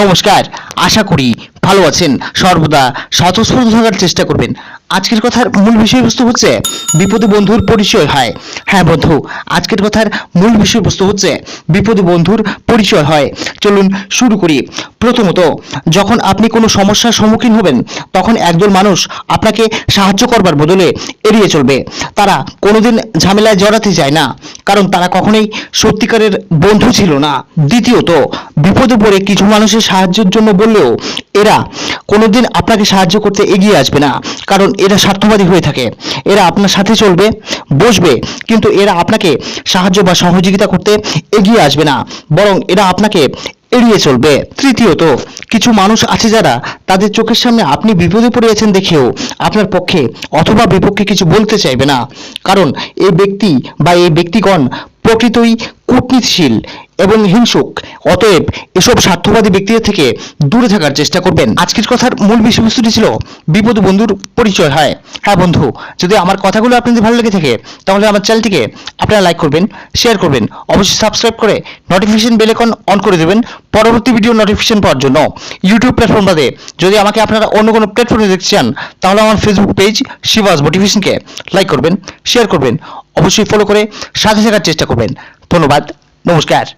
নমস্কার। আশা করি ভালো আছেন। সর্বদা স্বতঃস্ফূর্ত থাকার চেষ্টা করবেন। আজকের কথার মূল বিষয়বস্তু হচ্ছে বিপদী বন্ধুর পরিচয় হয়। হ্যাঁ বন্ধু, আজকের কথার মূল বিষয়বস্তু হচ্ছে বিপদী বন্ধুর পরিচয় হয়। চলুন শুরু করি। প্রথমত, যখন আপনি কোনো সমস্যার সম্মুখীন হবেন, তখন একজন মানুষ আপনাকে সাহায্য করবার বদলে এড়িয়ে চলবে। তারা কোনোদিন ঝামেলায় জড়াতে চায় না, কারণ তারা কখনোই সত্যিকারের বন্ধু ছিল না। দ্বিতীয়ত, বিপদে পড়ে কিছু মানুষের সাহায্যের জন্য বললেও এরা কোনোদিন আপনাকে সাহায্য করতে এগিয়ে আসবে না। কারণ এরা স্বার্থবাদী হয়ে থাকে। এরা আপনার সাথে চলবে, বসবে, কিন্তু এরা আপনাকে সাহায্য বা সহযোগিতা করতে এগিয়ে আসবে না। বরং এরা আপনাকে এড়িয়ে চলবে। তৃতীয়ত, কিছু মানুষ আছে যারা তাদের চোখের সামনে আপনি বিপদে পড়ে আছেন দেখেও আপনার পক্ষে অথবা বিপক্ষে কিছু বলতে চাইবে না। কারণ এই ব্যক্তি বা এই ব্যক্তিগণ প্রকৃতই কূটনীতিশীল। এবং হিংসুক, অতএব এসব স্বার্থবাদী ব্যক্তিদের থেকে দূরে থাকার চেষ্টা করবেন। আজকের কথার মূল বিষয়বস্তুটি ছিল বিপদ বন্ধুর পরিচয়, হয়। হ্যাঁ বন্ধু, যদি আমার কথাগুলো আপনাদের ভালো লেগে থাকে, তাহলে আমার চ্যানেলটিকে আপনারা লাইক করবেন শেয়ার করবেন, অবশ্যই সাবস্ক্রাইব করে নোটিফিকেশন বেল আইকন অন করে দেবেন পরবর্তী ভিডিও নোটিফিকেশন পাওয়ার জন্য। ইউটিউব প্ল্যাটফর্ম বাদে যদি আমাকে আপনারা অন্য কোনো প্ল্যাটফর্মে দেখতে চান, তাহলে আমার ফেসবুক পেজ শিবাস মোটিভেশনকে লাইক করবেন শেয়ার করবেন, অবশ্যই ফলো করে সাথে থাকার চেষ্টা করবেন। ধন্যবাদ, নমস্কার।